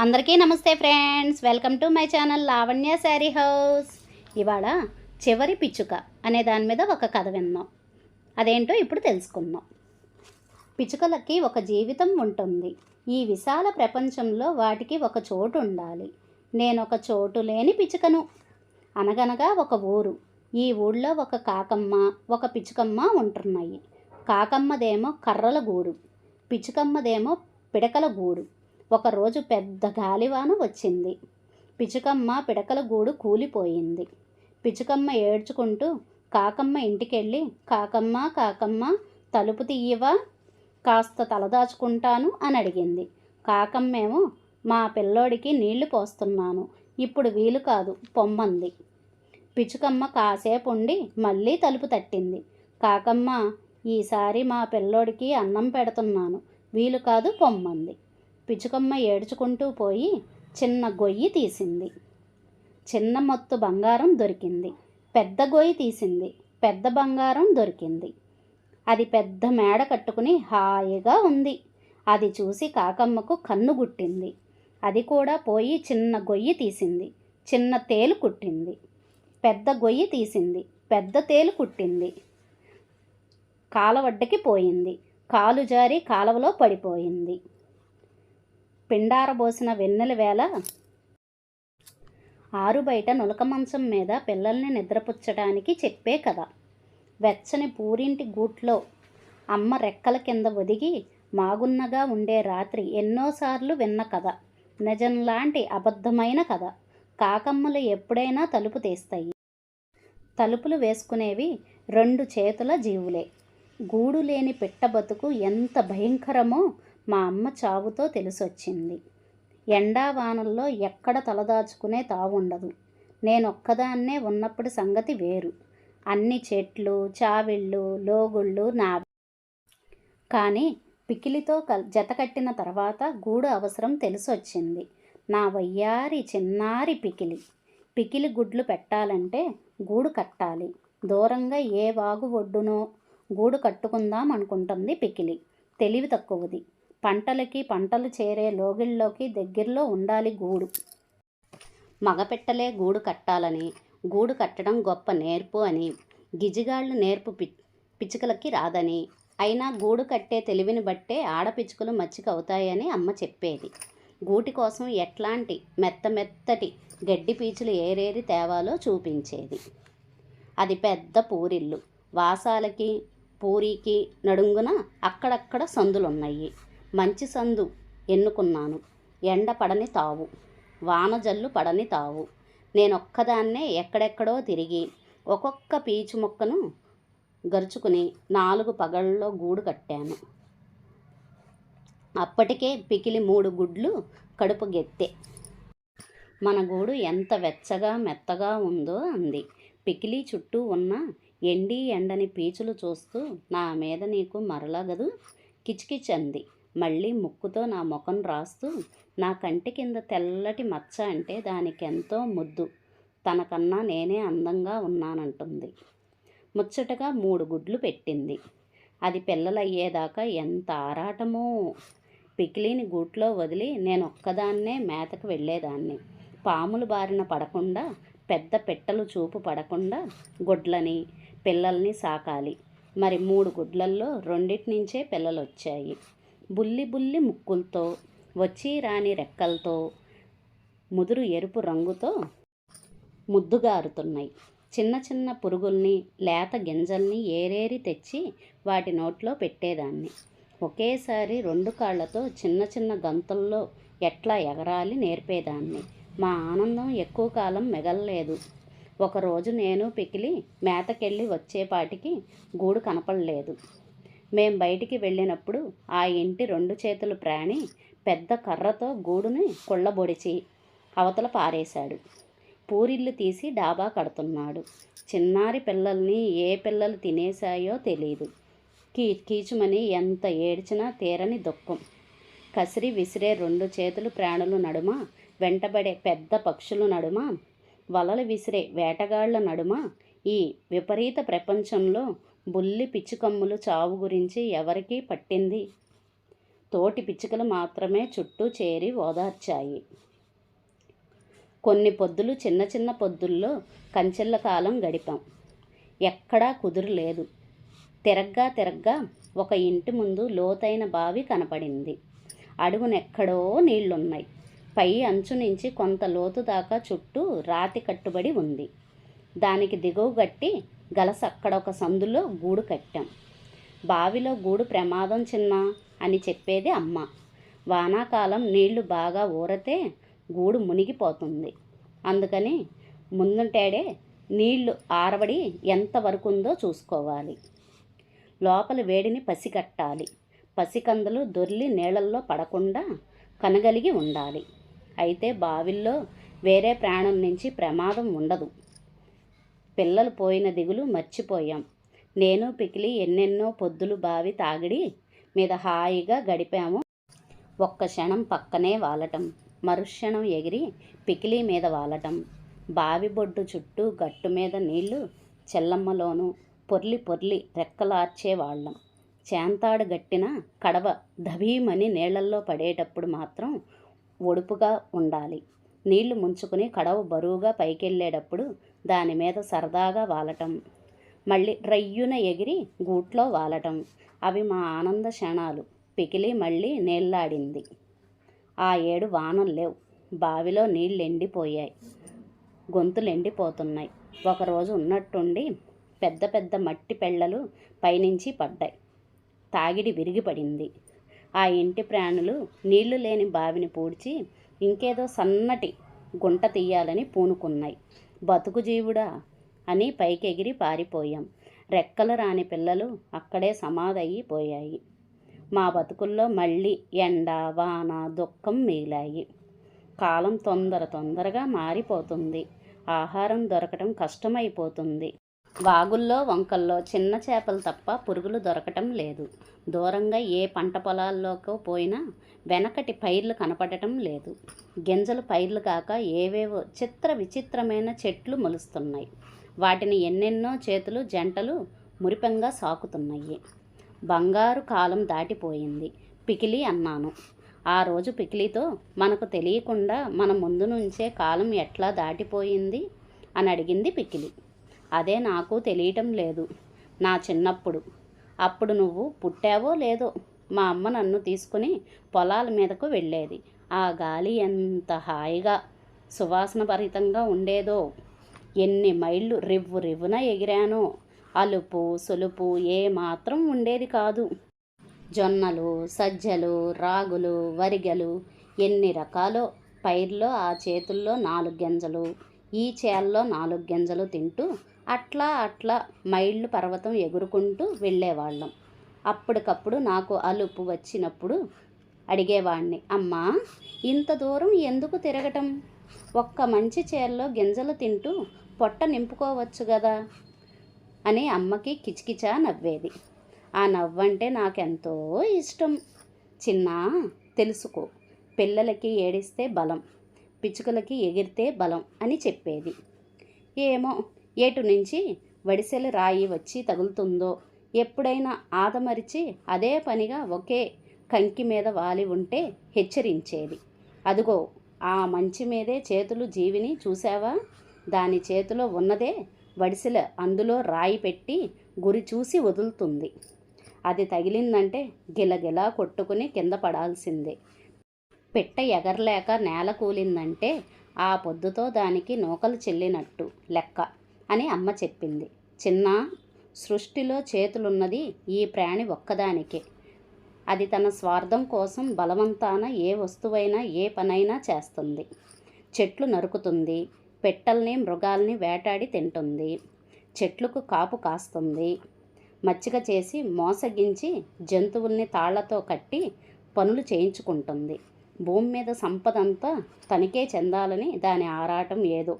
అందరికీ నమస్తే friends. Welcome to my channel Lavanya sari house. ఇవాళ చివరి పిచ్చుక అనే దాని మీద ఒక కథ విన్నాం అదేంటో ఇప్పుడు తెలుసుకుందాం. పిచ్చుకలకి ఒక జీవితం ఉంటుంది. ఈ విశాల ప్రపంచంలో వాటికి ఒక చోటు ఉండాలి. నేను ఒక చోటు లేని పిచ్చుకను. అనగనగా ఒక ఊరు. ఈ ఊళ్ళో ఒక కాకమ్మ ఒక పిచ్చుకమ్మ ఉంటున్నాయి. కాకమ్మదేమో కర్రల గూడు. పిచ్చుకమ్మదేమో పిడకల గూడు. ఒకరోజు పెద్ద గాలివాన వచ్చింది. పిచ్చుకమ్మ పిడకల గూడు కూలిపోయింది. పిచ్చుకమ్మ ఏడ్చుకుంటూ కాకమ్మ ఇంటికెళ్ళి కాకమ్మ కాకమ్మ తలుపు తీయవా? కాస్త తలదాచుకుంటాను అని అడిగింది. కాకమ్మేమో మా పిల్లోడికి నీళ్ళు పోస్తున్నాను. ఇప్పుడు వీలు కాదు పొమ్మంది. పిచ్చుకమ్మ కాసేపు ఉండి మళ్ళీ తలుపు తట్టింది. కాకమ్మ ఈసారి మా పిల్లోడికి అన్నం పెడుతున్నాను. వీలు కాదు పొమ్మంది. పిచ్చుకమ్మ ఏడ్చుకుంటూ పోయి చిన్న గొయ్యి తీసింది. చిన్న మొత్తు బంగారం దొరికింది. పెద్ద గొయ్యి తీసింది. పెద్ద బంగారం దొరికింది. అది పెద్ద మేడ కట్టుకుని హాయిగా ఉంది. అది చూసి కాకమ్మకు కన్ను గుట్టింది. అది కూడా పోయి చిన్న గొయ్యి తీసింది. చిన్న తేలు కుట్టింది. పెద్ద గొయ్యి తీసింది. పెద్ద తేలు కుట్టింది. కాలవడ్డకి పోయింది. కాలు జారి కాలవలో పడిపోయింది. పిండారబోసిన వెన్నెల వేళ ఆరు బయట నులక మంచం మీద పిల్లల్ని నిద్రపుచ్చడానికి చెప్పే కథ. వెచ్చని పూరింటి గూట్లో అమ్మ రెక్కల కింద ఒదిగి మాగున్నగా ఉండే రాత్రి ఎన్నోసార్లు విన్న కథ. నిజంలాంటి అబద్ధమైన కథ. కాకమ్మలు ఎప్పుడైనా తలుపు తీస్తాయి. తలుపులు వేసుకునేవి రెండు చేతుల జీవులే. గూడు లేని పిట్ట బతుకు ఎంత భయంకరమో మా అమ్మ చావుతో తెలిసొచ్చింది. ఎండా వానల్లో ఎక్కడ తలదాచుకునే తావుండదు. నేనొక్కదాన్నే ఉన్నప్పటి సంగతి వేరు. అన్ని చెట్లు చావిళ్ళు లోగుళ్ళు నా కానీ పికిలితో కల్ జతకట్టిన తర్వాత గూడు అవసరం తెలిసొచ్చింది. నా వయ్యారి చిన్నారి పికిలి. పికిలి గుడ్లు పెట్టాలంటే గూడు కట్టాలి. దూరంగా ఏ వాగు ఒడ్డునో గూడు కట్టుకుందాం అనుకుంటుంది పికిలి. తెలివి తక్కువది. పంటలకి పంటలు చేరే లోగిళ్ళలోకి దగ్గరలో ఉండాలి గూడు. మగపెట్టలే గూడు కట్టాలని గూడు కట్టడం గొప్ప నేర్పు అని గిజిగాళ్ళు నేర్పు పి పిచ్చుకలకి రాదని. అయినా గూడు కట్టే తెలివిని బట్టే ఆడపిచ్చుకలు మచ్చికవుతాయని అమ్మ చెప్పేది. గూటి కోసం ఎట్లాంటి మెత్త మెత్తటి గడ్డి పీచులు ఏరేరి తేవాలో చూపించేది. అది పెద్ద పూరిల్లు. వాసాలకి పూరికి నడుంగున అక్కడక్కడ సందులున్నాయి. మంచి సందు ఎన్నుకున్నాను. ఎండ పడని తావు వానజల్లు పడని తావు. నేనొక్కదాన్నే ఎక్కడెక్కడో తిరిగి ఒక్కొక్క పీచు మొక్కను గరుచుకుని నాలుగు పగళ్ళలో గూడు కట్టాను. అప్పటికే పికిలి మూడు గుడ్లు కడుపు గెత్తే. మన గూడు ఎంత వెచ్చగా మెత్తగా ఉందో అంది. పికిలి చుట్టూ ఉన్న ఎండి ఎండని పీచులు చూస్తూ నా మీద నీకు మరలగదు? కిచకిచ్ అంది. మళ్ళీ ముక్కుతో నా ముఖం రాస్తూ నా కంటి కింద తెల్లటి మచ్చ అంటే దానికెంతో ముద్దు. తనకన్నా నేనే అందంగా ఉన్నానంటుంది. ముచ్చటగా మూడు గుడ్లు పెట్టింది. అది పిల్లలయ్యేదాకా ఎంత ఆరాటమో! పికిలిని గూట్లో వదిలి నేను ఒక్కదాన్నే మేతకు వెళ్ళేదాన్ని. పాములు బారిన పడకుండా పెద్ద పెట్టలు చూపు పడకుండా గుడ్లని పిల్లల్ని సాకాలి. మరి మూడు గుడ్లల్లో రెండిటి నుంచే పిల్లలు వచ్చాయి బుల్లి బుల్లి ముక్కులతో వచ్చి రాని రెక్కలతో ముదురు ఎరుపు రంగుతో ముద్దుగారుతున్నాయి చిన్న చిన్న పురుగుల్ని లేత గింజల్ని ఏరేరి తెచ్చి వాటి నోట్లో పెట్టేదాన్ని. ఒకేసారి రెండు కాళ్ళతో చిన్న చిన్న గంతుల్లో ఎట్లా ఎగరాలి నేర్పేదాన్ని. మా ఆనందం ఎక్కువ కాలం మిగలలేదు. ఒకరోజు నేను పికిలి మేతకెళ్ళి వచ్చేపాటికి గూడు కనపడలేదు. మేం బయటికి వెళ్ళినప్పుడు ఆ ఇంటి రెండు చేతుల ప్రాణి పెద్ద కర్రతో గూడుని కుళ్ళబొడిచి అవతల పారేశాడు. పూరిల్లు తీసి డాబా కడుతున్నాడు. చిన్నారి పిల్లల్ని ఏ పిల్లలు తినేశాయో తెలియదు కీ కీచుమని ఎంత ఏడ్చినా తీరని దుఃఖం. కసిరి విసిరే రెండు చేతులు ప్రాణులు నడుమ వెంటబడే పెద్ద పక్షులు నడుమ వలలు విసిరే వేటగాళ్ళ నడుమ ఈ విపరీత ప్రపంచంలో బుల్లి పిచ్చుకమ్ములు చావు గురించి ఎవరికీ పట్టింది? తోటి పిచ్చుకలు మాత్రమే చుట్టూ చేరి ఓదార్చాయి. కొన్ని పొద్దులు చిన్న చిన్న పొద్దుల్లో కంచెల్ల కాలం గడిపాం. ఎక్కడా కుదురులేదు తిరగ్గా తిరగ్గా ఒక ఇంటి ముందు లోతైన బావి కనపడింది. అడుగునెక్కడో నీళ్ళున్నాయి పై అంచు నుంచి కొంత లోతు దాకా చుట్టూ రాతి కట్టుబడి ఉంది. దానికి దిగువ గట్టి గలస అక్కడ ఒక సందులో గూడు కట్టాం. బావిలో గూడు ప్రమాదం చిన్న అని చెప్పేది అమ్మ. వానాకాలం నీళ్ళు బాగా ఊరతే గూడు మునిగిపోతుంది. అందుకని ముందుంటాడే నీళ్ళు ఆరబడి ఎంతవరకు ఉందో చూసుకోవాలి. లోపల వేడిని పసిగట్టాలి. పసికందులు దొర్లి నీళ్ళల్లో పడకుండా కనగలిగి ఉండాలి. అయితే బావిల్లో వేరే ప్రాణం నుంచి ప్రమాదం ఉండదు. పిల్లలు పోయిన దిగులు మర్చిపోయాం. నేను పికిలి ఎన్నెన్నో పొద్దులు బావి తాగిడి మీద హాయిగా గడిపాము. ఒక్క క్షణం పక్కనే వాలటం మరుక్షణం ఎగిరి పికిలి మీద వాలటం. బావి బొడ్డు చుట్టూ గట్టు మీద నీళ్ళు చెల్లమ్మలోనూ పొర్లి పొర్లి రెక్కలార్చేవాళ్ళం చేంతాడు గట్టిన కడవ ధభీమని నీళ్ళల్లో పడేటప్పుడు మాత్రం ఒడుపుగా ఉండాలి. నీళ్ళు ముంచుకుని కడవ బరువుగా పైకెళ్ళేటప్పుడు దాని మీద సరదాగా వాలటం. మళ్ళీ రయ్యున ఎగిరి గూట్లో వాలటం. అవి మా ఆనంద క్షణాలు. పికిలి మళ్ళీ నీళ్ళాడింది ఆ ఏడు వానలు లేవు. బావిలో నీళ్ళు ఎండిపోయాయి గొంతులు ఎండిపోతున్నాయి ఒకరోజు ఉన్నట్టుండి పెద్ద పెద్ద మట్టి పెళ్ళలు పైనుంచి పడ్డాయి. తాగిడి విరిగిపడింది. ఆ ఇంటి ప్రాణులు నీళ్ళు లేని బావిని పూడ్చి ఇంకేదో సన్నటి గుంట తీయాలని పూనుకున్నాయి. బతుకు జీవుడా అని పైకెగిరి పారిపోయాం. రెక్కలు రాని పిల్లలు అక్కడే సమాధయిపోయాయి మా బతుకుల్లో మళ్ళీ ఎండ వాన దుఃఖం మిగిలాయి. కాలం తొందర తొందరగా మారిపోతుంది. ఆహారం దొరకటం కష్టమైపోతుంది. వాగుల్లో వంకల్లో చిన్న చేపలు తప్ప పురుగులు దొరకటం లేదు. దూరంగా ఏ పంట పొలాల్లోకో పోయినా వెనకటి పైర్లు కనపడటం లేదు. గింజలు పైర్లు కాక ఏవేవో చిత్ర విచిత్రమైన చెట్లు మొలుస్తున్నాయి. వాటిని ఎన్నెన్నో చేతులు జంటలు మురిపంగా సాకుతున్నాయి. బంగారు కాలం దాటిపోయింది. పికిలి అన్నాను. ఆ రోజు పికిలితో మనకు తెలియకుండా మన ముందు నుంచే కాలం ఎట్లా దాటిపోయింది? అని అడిగింది పికిలి. అదే నాకు తెలియటం లేదు. నా చిన్నప్పుడు. అప్పుడు నువ్వు పుట్టావో లేదో మా అమ్మ నన్ను తీసుకుని పొలాల మీదకు వెళ్ళేది. ఆ గాలి ఎంత హాయిగా సువాసన భరితంగా ఉండేదో. ఎన్ని మైళ్ళు రివ్వు రివ్వున ఎగిరానో. అలుపు సులుపు ఏ మాత్రం ఉండేది కాదు. జొన్నలు సజ్జలు రాగులు వరిగలు ఎన్ని రకాలు పైర్లో ఆ చేతుల్లో నాలుగు గింజలు ఈ చేల్లో నాలుగు గింజలు తింటూ అట్లా అట్లా మైళ్ళు పర్వతం ఎగురుకుంటూ వెళ్ళేవాళ్ళం. అప్పటికప్పుడు నాకు అలుపు వచ్చినప్పుడు అడిగేవాడిని అమ్మా ఇంత దూరం ఎందుకు తిరగటం? ఒక్క మంచి చీరలో గింజలు తింటూ పొట్ట నింపుకోవచ్చు కదా అని అమ్మకి కిచకిచా నవ్వేది. ఆ నవ్వంటే నాకెంతో ఇష్టం. చిన్న తెలుసుకో పిల్లలకి ఏడిస్తే బలం పిచ్చుకలకి ఎగిరితే బలం అని చెప్పేది. ఏమో ఏటు నుంచి వడిసెల రాయి వచ్చి తగులుతుందో? ఎప్పుడైనా ఆదమరిచి అదే పనిగా ఒకే కంకి మీద వాలి ఉంటే హెచ్చరించేది. అదుగో ఆ మంచి మీదే చేతులు జీవిని చూసావా దాని చేతిలో ఉన్నదే వడిసెల అందులో రాయి పెట్టి గురి చూసి వదులుతుంది. అది తగిలిందంటే గిలగిలా కొట్టుకుని కింద పడాల్సిందే. పిట్ట ఎగరలేక నేల కూలిందంటే ఆ పొద్దుతో దానికి నూకలు చెల్లినట్టు లెక్క. అని అమ్మ చెప్పింది. చిన్న సృష్టిలో చేతులున్నది ఈ ప్రాణి ఒక్కదానికే. అది తన స్వార్థం కోసం బలవంతాన ఏ వస్తువైనా ఏ పనైనా చేస్తుంది. చెట్లు నరుకుతుంది. పెట్టల్ని మృగాల్ని వేటాడి తింటుంది. చెట్లకు కాపు కాస్తుంది. మచ్చిక చేసి మోసగించి జంతువుల్ని తాళ్ళతో కట్టి పనులు చేయించుకుంటుంది. భూమి మీద సంపదంతా తనకే చెందాలని దాని ఆరాటం ఏదో.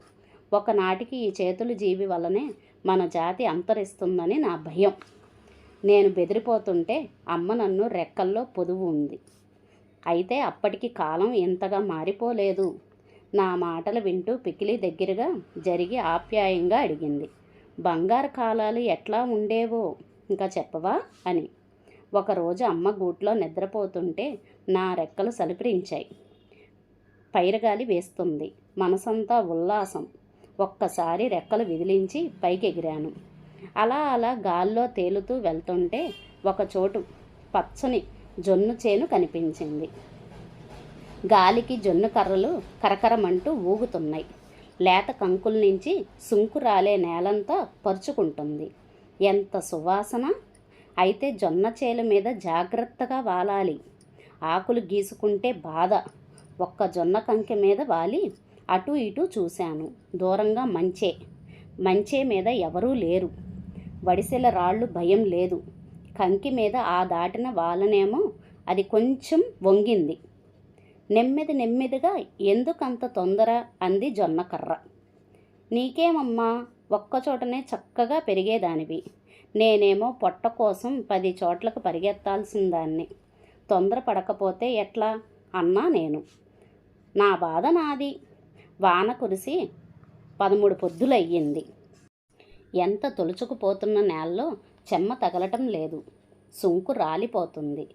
ఒకనాటికి ఈ చేతులు జీవి వల్లనే మన జాతి అంతరిస్తుందని నా భయం. నేను బెదిరిపోతుంటే అమ్మ నన్ను రెక్కల్లో పొదువు ఉంది. అయితే అప్పటికి కాలం ఇంతగా మారిపోలేదు. నా మాటలు వింటూ పికిలి దగ్గరగా జరిగి ఆప్యాయంగా అడిగింది. బంగారు కాలాలు ఎట్లా ఉండేవో ఇంకా చెప్పవా అని. ఒకరోజు అమ్మ గూట్లో నిద్రపోతుంటే నా రెక్కలు సలిపిరించాయి పైరగాలి వేస్తుంది. మనసంతా ఉల్లాసం. ఒక్కసారి రెక్కలు విదిలించి పైకెగిరాను. అలా అలా గాల్లో తేలుతూ వెళ్తుంటే ఒకచోటు పచ్చని జొన్ను చేను కనిపించింది. గాలికి జొన్ను కర్రలు కరకరమంటూ ఊగుతున్నాయి. లేత కంకుల నుంచి సుంకు రాలే నేలంతా పరుచుకుంటుంది. ఎంత సువాసన! అయితే జొన్న చేల మీద జాగ్రత్తగా వాలాలి. ఆకులు గీసుకుంటే బాధ. ఒక్క జొన్న కంకె మీద వాలి అటు ఇటు చూశాను. దూరంగా మంచే. మంచే మీద ఎవరూ లేరు. వడిసెల రాళ్ళు భయం లేదు. కంకి మీద ఆ దాటిన వాళ్ళనేమో అది కొంచెం వంగింది. నెమ్మది నెమ్మదిగా ఎందుకంత తొందర? అంది జొన్నకర్ర. నీకేమమ్మా? ఒక్కచోటనే చక్కగా పెరిగేదానివి. నేనేమో పొట్ట కోసం పది చోట్లకు పరిగెత్తాల్సిన దాన్ని తొందర పడకపోతే ఎట్లా? అన్నా నేను. నా బాధ నాది. వాన కురిసి పదమూడు పొద్దులయ్యింది. ఎంత తొలుచుకుపోతున్న నేలలో చెమ్మ తగలటం లేదు. సుంకు రాలిపోతుంది.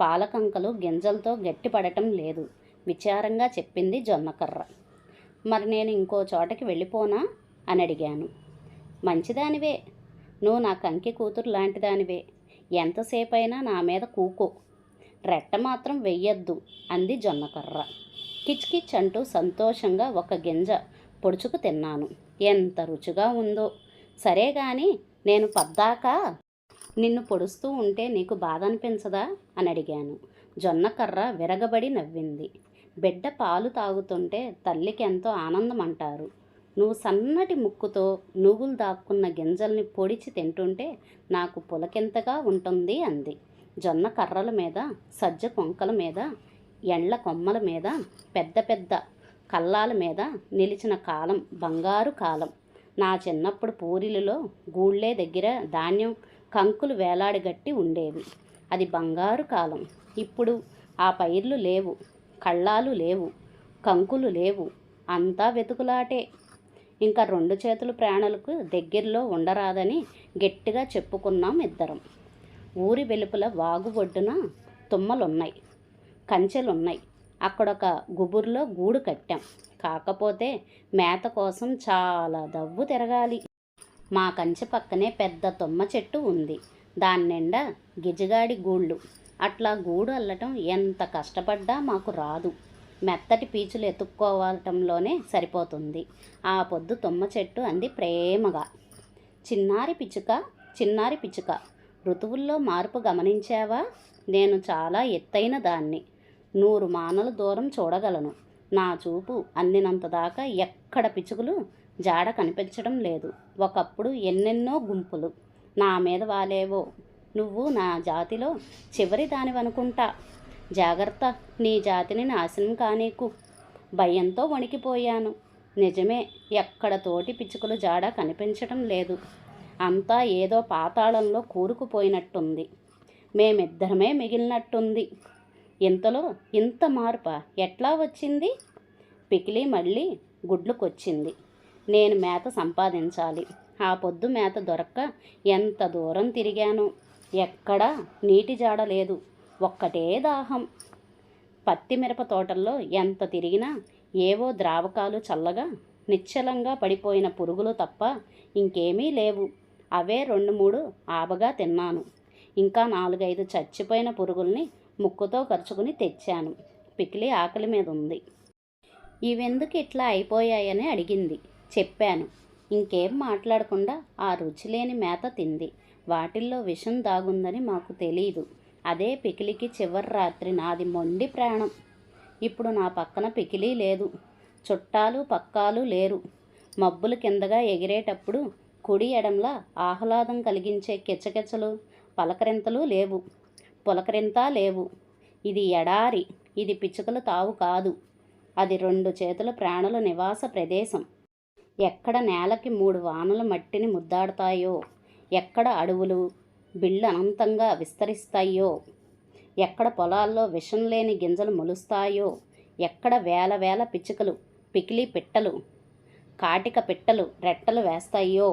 పాలకంకలు గింజలతో గట్టిపడటం లేదు. విచారంగా చెప్పింది జొన్నకర్ర. మరి నేను ఇంకో చోటకి వెళ్ళిపోనా? అని అడిగాను. మంచిదానివే. నువ్వు నా కంకి కూతురు లాంటిదానివే. ఎంతసేపైనా నా మీద కూకో. రెట్ట మాత్రం వెయ్యొద్దు అంది జొన్నకర్ర. కిచ్కిచ్ అంటూ సంతోషంగా ఒక గింజ పొడుచుకు తిన్నాను. ఎంత రుచిగా ఉందో. సరే గాని నేను పద్దాకా నిన్ను పొడుస్తూ ఉంటే నీకు బాధ అనిపించదా అని అడిగాను. జొన్నకర్ర విరగబడి నవ్వింది. బిడ్డ పాలు తాగుతుంటే తల్లికి ఎంతో ఆనందం అంటారు నువ్వు సన్నటి ముక్కుతో నువ్వులు దాక్కున్న గింజల్ని పొడిచి తింటుంటే నాకు పులకింతగా ఉంటుంది అంది. జొన్న కర్రల మీద సజ్జ కొంకల మీద ఎండ్ల కొమ్మల మీద పెద్ద పెద్ద కల్లాల మీద నిలిచిన కాలం బంగారు కాలం. నా చిన్నప్పుడు పూరిలలో గూళ్ళే దగ్గర ధాన్యం కంకులు వేలాడగట్టి ఉండేవి. అది బంగారు కాలం. ఇప్పుడు ఆ పైర్లు లేవు కళ్ళాలు లేవు కంకులు లేవు. అంతా వెతుకులాటే. ఇంకా రెండు చేతులు ప్రాణులకు దగ్గరలో ఉండరాదని గట్టిగా చెప్పుకున్నాం ఇద్దరం. ఊరి వెలుపల వాగు ఒడ్డున తుమ్మలున్నాయి. కంచెలున్నాయి. అక్కడొక గుబురులో గూడు కట్టాం. కాకపోతే మేత కోసం చాలా దవ్వు తిరగాలి. మా కంచె పక్కనే పెద్ద తుమ్మ చెట్టు ఉంది. దాని నిండా గిజగాడి గూళ్ళు. అట్లా గూడు అల్లటం ఎంత కష్టపడ్డా మాకు రాదు. మెత్తటి పీచులు ఎత్తుక్కోవటంలోనే సరిపోతుంది. ఆ పొద్దు తుమ్మ చెట్టు అంది ప్రేమగా. చిన్నారి పిచ్చుక చిన్నారి పిచ్చుక ఋతువుల్లో మార్పు గమనించావా? నేను చాలా ఎత్తైన దాన్ని. నూరు మానల దూరం చూడగలను. నా చూపు అందినంత దాకా ఎక్కడ పిచ్చుకలు జాడ కనిపించడం లేదు. ఒకప్పుడు ఎన్నెన్నో గుంపులు. నా మీద వాలేవో? నువ్వు నా జాతిలో చివరి దానివనుకుంటా. జాగ్రత్త నీ జాతిని నాశనం కానీకు. భయంతో వణికిపోయాను. నిజమే ఎక్కడ తోటి పిచ్చుకలు జాడ కనిపించటం లేదు. అంతా ఏదో పాతాళంలో కూరుకుపోయినట్టుంది. మేమిద్దరమే మిగిలినట్టుంది. ఇంతలో ఇంత మార్ప ఎట్లా వచ్చింది? పికిలి మళ్ళీ గుడ్లుకొచ్చింది. నేను మేత సంపాదించాలి. ఆ పొద్దు మేత దొరక్క ఎంత దూరం తిరిగాను? ఎక్కడా నీటి జాడ లేదు. ఒక్కటే దాహం. పత్తి మిరప తోటల్లో ఎంత తిరిగినా ఏవో ద్రావకాలు చల్లగా నిశ్చలంగా పడిపోయిన పురుగులు తప్ప ఇంకేమీ లేవు. అవే రెండు మూడు ఆబగా తిన్నాను. ఇంకా నాలుగైదు చచ్చిపోయిన పురుగుల్ని ముక్కుతో ఖర్చుకుని తెచ్చాను. పికిలి ఆకలి మీద ఉంది. ఇవెందుకు ఇట్లా అయిపోయాయని అడిగింది. చెప్పాను. ఇంకేం మాట్లాడకుండా ఆ రుచి లేని మేత తింది. వాటిల్లో విషం దాగుందని మాకు తెలియదు అదే పికిలికి చివరి రాత్రి నాది మొండి ప్రాణం. ఇప్పుడు నా పక్కన పికిలి లేదు. చుట్టాలు పక్కాలు లేరు. మబ్బులు కిందగా ఎగిరేటప్పుడు కుడి ఎడంలా ఆహ్లాదం కలిగించే కిచకిచలు పలకరింతలు లేవు. పులకరింతా లేవు. ఇది ఎడారి ఇది పిచ్చుకల తావు కాదు. అది రెండు చేతుల ప్రాణుల నివాస ప్రదేశం. ఎక్కడ నేలకి మూడు వానల మట్టిని ముద్దాడతాయో ఎక్కడ అడవులు బిళ్ళు అనంతంగా విస్తరిస్తాయో ఎక్కడ పొలాల్లో విషం లేని గింజలు మొలుస్తాయో ఎక్కడ వేల వేల పిచ్చుకలు పికిలి పిట్టలు కాటిక పిట్టలు రెట్టలు వేస్తాయో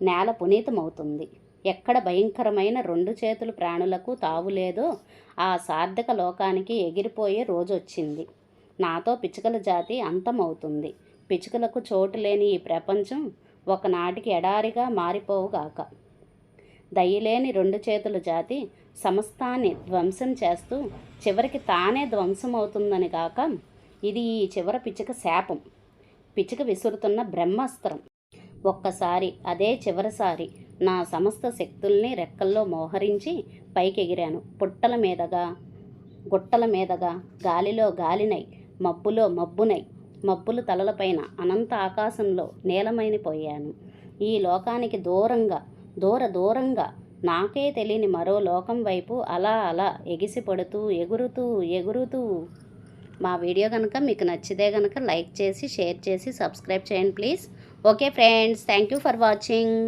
నేల పునీతమవుతుంది. ఎక్కడ భయంకరమైన రెండు చేతులు ప్రాణులకు తావులేదో ఆ సార్థక లోకానికి ఎగిరిపోయే రోజు వచ్చింది నాతో పిచ్చుకల జాతి అంతమవుతుంది. పిచ్చుకలకు చోటు లేని ఈ ప్రపంచం ఒకనాటికి ఎడారిగా మారిపోవుగాక. దయలేని రెండు చేతుల జాతి సమస్తాన్ని ధ్వంసం చేస్తూ చివరికి తానే ధ్వంసం అవుతుందని కాక ఇది ఈ చివర పిచ్చుక శాపం. పిచ్చుక విసురుతున్న బ్రహ్మాస్త్రం. ఒక్కసారి అదే చివరిసారి నా సమస్త శక్తుల్ని రెక్కల్లో మోహరించి పైకెగిరాను. పుట్టల మీదగా గుట్టల మీదగా గాలిలో గాలినై మబ్బులో మబ్బునై మబ్బులు తలలపైన అనంత ఆకాశంలో నీలమైనపోయాను. ఈ లోకానికి దూరంగా దూర దూరంగా నాకే తెలియని మరో లోకం వైపు అలా అలా ఎగిసిపడుతూ ఎగురుతూ ఎగురుతూ. మా వీడియో కనుక మీకు నచ్చితే కనుక లైక్ చేసి షేర్ చేసి సబ్స్క్రైబ్ చేయండి please. Okay friends thank you for watching.